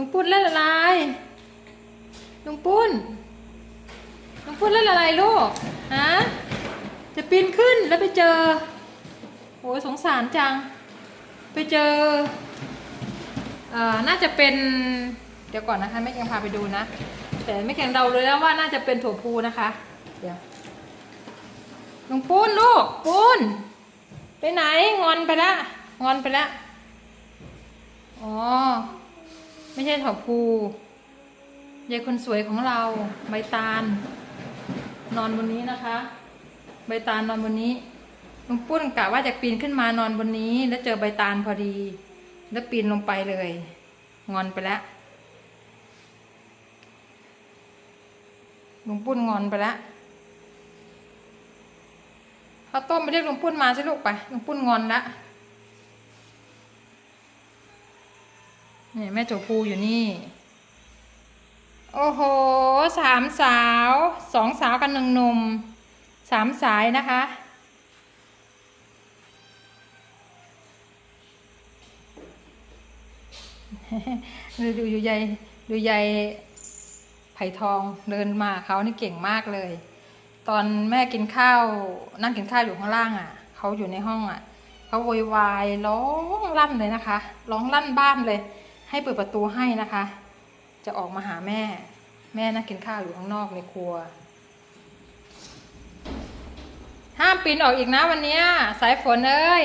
ลุงปุ้นเล่นอะไร ลุงปุ้น ลุงปุ้นเล่นอะไรลูก ฮะ จะปีนขึ้นแล้วไปเจอ โอ้ยสงสารจัง ไปเจอ เอ่อ น่าจะเป็น เดี๋ยวก่อนนะคะแม่เกียงพาไปดูนะ แต่แม่เกียงเดาเลยแล้วว่าน่าจะเป็นถั่วพูนะคะ เดี๋ยว ลุงปุ้นลูก ปุ้น ไปไหน งอนไปละ งอนไปละ อ๋อ ไม่ใช่ถั่วพูยายคนสวยของเราใบตาล นอนบนนี้นะคะ ใบตาลนอนบนนี้ลุงปุ้นกะว่าจะปีนขึ้นมานอนบนนี้ แล้วเจอใบตาลพอดี แล้วปีนลงไปเลย งอนไปแล้วลุงปุ้นงอนไปแล้วข้าวต้มไปเรียกลุงปุ้นมาสิลูกไปลุงปุ้นงอนและ นี่แม่โจพูอยู่นี่ โอ้โหสามสาวสองสาวกันหนึ่งหนุ่มสามสายนะคะ ดูดูอยู่ใยดูใยไผ่ทองเดินมาเขานี่เก่งมากเลย ตอนแม่กินข้าวนั่งกินข้าวอยู่ข้างล่างอะเขาอยู่ในห้องอะเขาโวยวายร้องลั่นเลยนะคะ ร้องลั่นบ้านเลย ให้เปิดประตูให้นะคะ จะออกมาหาแม่ แม่นั่งกินข้าวอยู่ข้างนอกในครัว ห้ามปีนออกอีกนะวันนี้สายฝนเอ้ย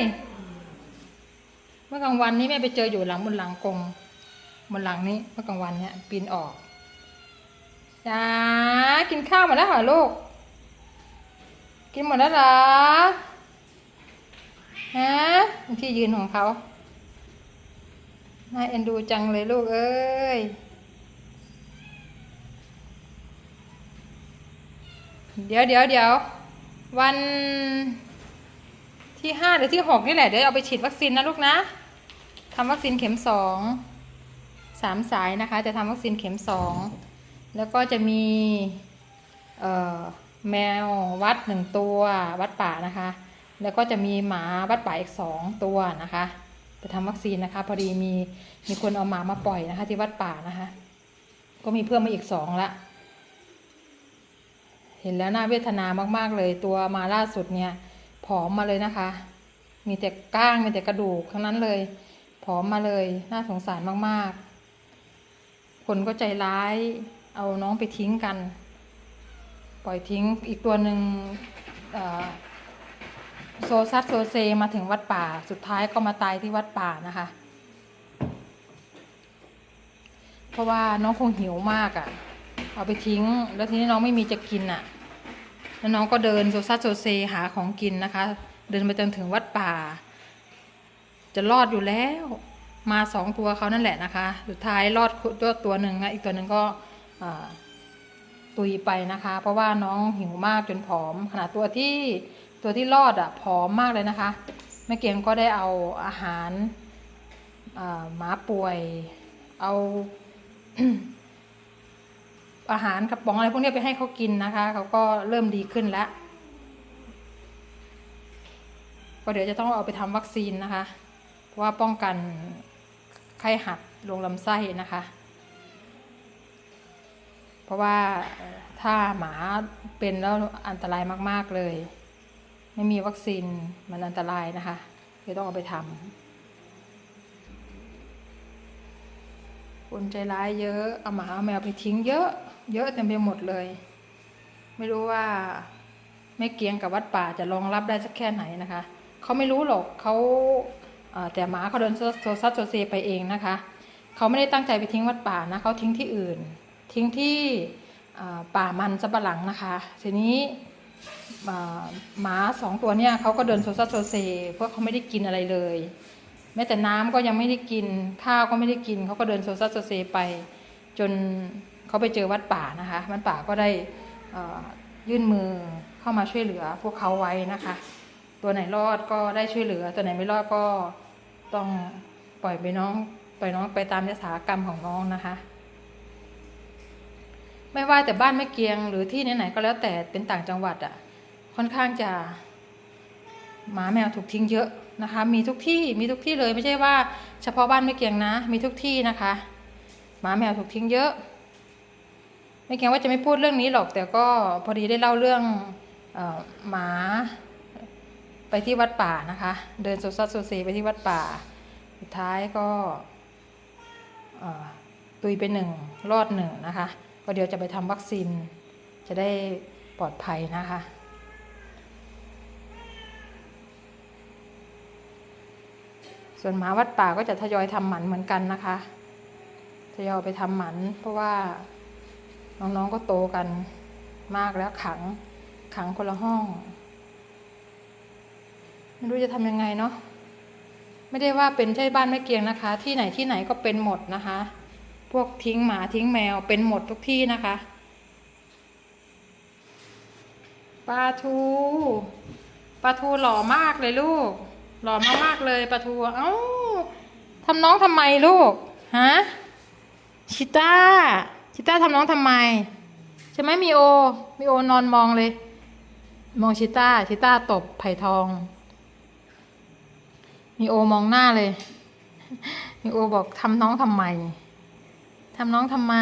เมื่อกลางวันนี้แม่ไปเจออยู่หลังบนหลังกงบนหลังนี้เมื่อกลางวันเนี้ยปีนออกจ้ากินข้าวมดแล้วเหรอลูก กินหมดแล้วเหรอฮะที่ยืนของเขา น่าเอ็นดูจังเลยลูกเอ้ย เดี๋ยวเดี๋ยวเดี๋ยววันที่ห้าหรือที่หกนี่แหละ เดี๋ยวเอาไปฉีดวัคซีนนะลูกนะทำวัคซีนเข็มสองสามสายนะคะ จะทำวัคซีนเข็มสองแล้วก็จะมีเอ่อแมววัดหนึ่งตัววัดป่านะคะ แล้วก็จะมีหมาวัดป่าอีกสองตัวนะคะ จะทำวัคซีนนะคะ พอดีมีมีคนเอาหมามาปล่อยนะคะ ที่วัดป่านะคะ ก็มีเพิ่มมาอีกสองละ เห็นแล้วน่าเวทนามาก ๆเลยตัวมาล่าสุดเนี่ย ผอมมาเลยนะคะ มีแต่ก้างมีแต่กระดูกทั้งนั้นเลยผอมมาเลยน่าสงสารมากๆ คนก็ใจร้ายเอาน้องไปทิ้งกัน ปล่อยทิ้งอีกตัวหนึ่งอ่อ โซซัดโซเซมาถึงวัดป่า สุดท้ายก็มาตายที่วัดป่านะคะ เพราะว่าน้องคงหิวมากอะ่ะ เอาไปทิ้ง แล้วทีนี้น้องไม่มีจะกินอะ แล้วน้องก็เดินโซซัสโซเซหาของกินนะคะ เดินไปจนถึงวัดป่า จะรอดอยู่แล้ว มาสองตัวเขานั่นแหละนะคะ สุดท้ายรอดตัวตัวหนึ่งนะอีกตัวหนึ่งก็ตุยไปนะคะ เพราะว่าน้องหิวมากจนผอม ขนาดตัวที่ ตัวที่รอดอะผอมมากเลยนะคะ แม่เกียงก็ได้เอาอาหารหมาป่วย เอาอาหารกระป๋องอะไรพวกนี้ไปให้เขากินนะคะ เขาก็เริ่มดีขึ้นแล้ว ก็เดี๋ยวจะต้องเอาไปทำวัคซีนนะคะเพราะว่าป้องกันไข้หัดลงลำไส้นะคะ เพราะว่าถ้าหมาเป็นแล้วอันตรายมาก ๆ เลย ไม่มีวัคซีนมันอันตรายนะคะเดี๋ยวต้องเอาไปทำคนใจร้ายเยอะเอาหมาเอาแมวไปทิ้งเยอะ เยอะเต็มไปหมดเลย ไม่รู้ว่าแม่เกียงกับวัดป่าจะรองรับได้สักแค่ไหนนะคะเขาไม่รู้หรอกเขาแต่หมาเขาเดินโซโซซัดโซเซไปเองนะคะเขาไม่ได้ตั้งใจไปทิ้งวัดป่านะเขาทิ้งที่อื่น ทิ้งที่ป่ามันสับะหลังนะคะ ทีนี้ หมาสองตัวเนี่ยเขาก็เดินโซซัดโซเซเพราะเขาไม่ได้กินอะไรเลย แม้แต่น้ำก็ยังไม่ได้กิน ข้าวก็ไม่ได้กินเขาก็เดินโซซัสโซเซไป จนเขาไปเจอวัดป่านะคะวัดป่าก็ได้ยื่นมือเข้ามาช่วยเหลือพวกเขาไว้นะคะ ตัวไหนรอดก็ได้ช่วยเหลือ ตัวไหนไม่รอดก็ต้องปล่อยไปน้องปล่อยน้องไปตามยถากรรมของน้องนะคะ ไม่ว่าแต่บ้านแม่เกียงหรือที่ไหนๆก็แล้วแต่เป็นต่างจังหวัดอะ่ะ ค่อนข้างจะหมาแมวถูกทิ้งเยอะนะคะ มีทุกที่มีทุกที่เลยไม่ใช่ว่าเฉพาะบ้านไม่เกียงนะ มีทุกที่นะคะ หมาแมวถูกทิ้งเยอะ ไม่เกรงว่าจะไม่พูดเรื่องนี้หรอก แต่ก็พอดีได้เล่าเรื่องออหมาไปที่วัดป่านะคะ เดินโซซัสโซเซไปที่วัดป่า สุดท้ายก็ตุยไปหนึ่งรอดหนึ่งนะคะ ก็เดี๋ยวจะไปทำวัคซีนจะได้ปลอดภัยนะคะ ส่วนหมาวัดป่าก็จะทยอยทำหมันเหมือนกันนะคะทยอยไปทำหมัน เพราะว่าน้องๆก็โตกันมากแล้วขังขังคนละห้อง ไม่รู้จะทำยังไงเนาะไม่ได้ว่าเป็นใช่บ้านแม่เกียงนะคะ ที่ไหนที่ไหนก็เป็นหมดนะคะ พวกทิ้งหมาทิ้งแมวเป็นหมดทุกที่นะคะปลาทูปลาทูหล่อมากเลยลูก หล่อมากๆเลยปลาทูเอ้าทำน้องทำไมลูกฮะชิต้าชิต้าทำน้องทำไมใช่ไหมมีโอมีโอนอนมองเลย มองชิต้าชิต้าตบไผ่ทอง มีโอมองหน้าเลย มีโอบอกทำน้องทำไมทำน้องทำไม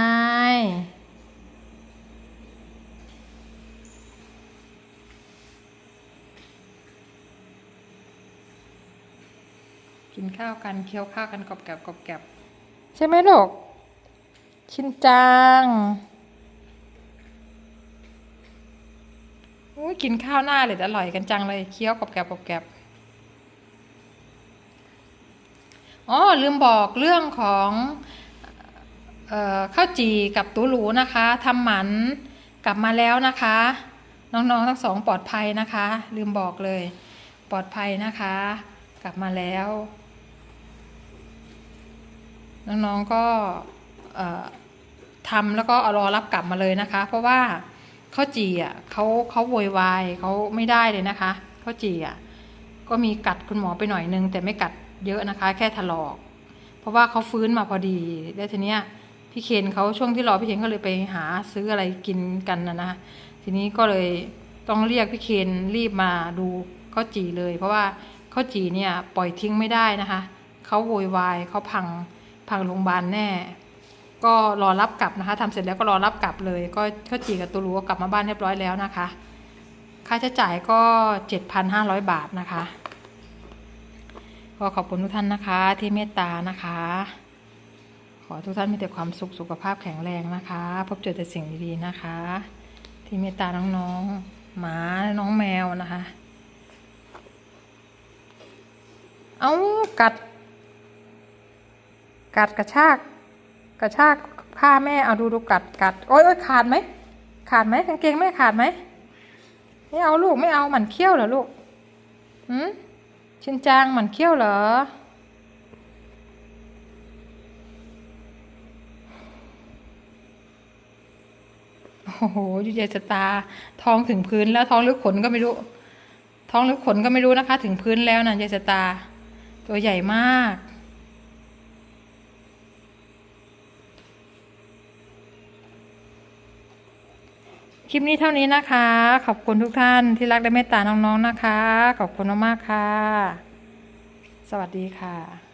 กินข้าวกันเคี้ยวข้าวกันกรอบแกรบกรอบแกรบใช่ไหมลูกชินจังอุ๊ยกินข้าวหน้าเลยอร่อยกันจังเลยเคี้ยวกรอบแกรบกรอบแกรบอ๋อลืมบอกเรื่องของเอ่อข้าวจีกับตูหลูนะคะทำหมันกลับมาแล้วนะคะ น้องๆทั้งสองปลอดภัยนะคะ ลืมบอกเลย ปลอดภัยนะคะ กลับมาแล้ว น้องๆก็ทำแล้วก็เอารอรับกลับมาเลยนะคะ เพราะว่าข้าวจีอะเขาเขาโวยวายเขาไม่ได้เลยนะคะข้าวจีอะก็มีกัดคุณหมอไปหน่อยนึงแต่ไม่กัดเยอะนะคะ แค่ถลอก เพราะว่าเขาฟื้นมาพอดีแล้วทีเนี้ยพี่เคนเขาช่วงที่รอพี่เคนก็เลยไปหาซื้ออะไรกินกันนะนะทีนี้ก็เลยต้องเรียกพี่เคนรีบมาดูข้าวจีเลย เพราะว่าข้าวจีเนี่ยปล่อยทิ้งไม่ได้นะคะเขาโวยวายเขาพัง พังโรงพยาบาลแน่ ก็รอรับกลับนะคะทำเสร็จแล้วก็รอรับกลับเลย ก็ข้าวจีกับตูรูก็กลับมาบ้านเรียบร้อยแล้วนะคะ ค่าใช้จ่ายก็ 7,500 บาทนะคะก็ขอบคุณทุกท่านนะคะที่เมตตานะคะ ขอทุกท่านมีแต่ความสุขสุขภาพแข็งแรงนะคะ พบเจอแต่สิ่งดีๆนะคะ ที่เมตตาน้องๆหมาน้องแมวนะคะ เอากัด กัดกระชาก กระชากผ้าแม่เอาดูดูกัดกัดโอ๊ยโอ๊ยขาดไหมขาดไหมกางเกงแม่ขาดไหมไม่เอาลูกไม่เอาหมันเขี้ยวเหรอลูกหืมชินจางหมันเขี้ยวเหรอโอ้โหยูเยสตาท้องถึงพื้นแล้วท้องหรือขนก็ไม่รู้ ท้องหรือขนก็ไม่รู้นะคะ ถึงพื้นแล้วนะเยสตา ตัวใหญ่มาก คลิปนี้เท่านี้นะคะ ขอบคุณทุกท่านที่รักและเมตตาน้องๆนะคะ ขอบคุณมากๆค่ะ สวัสดีค่ะ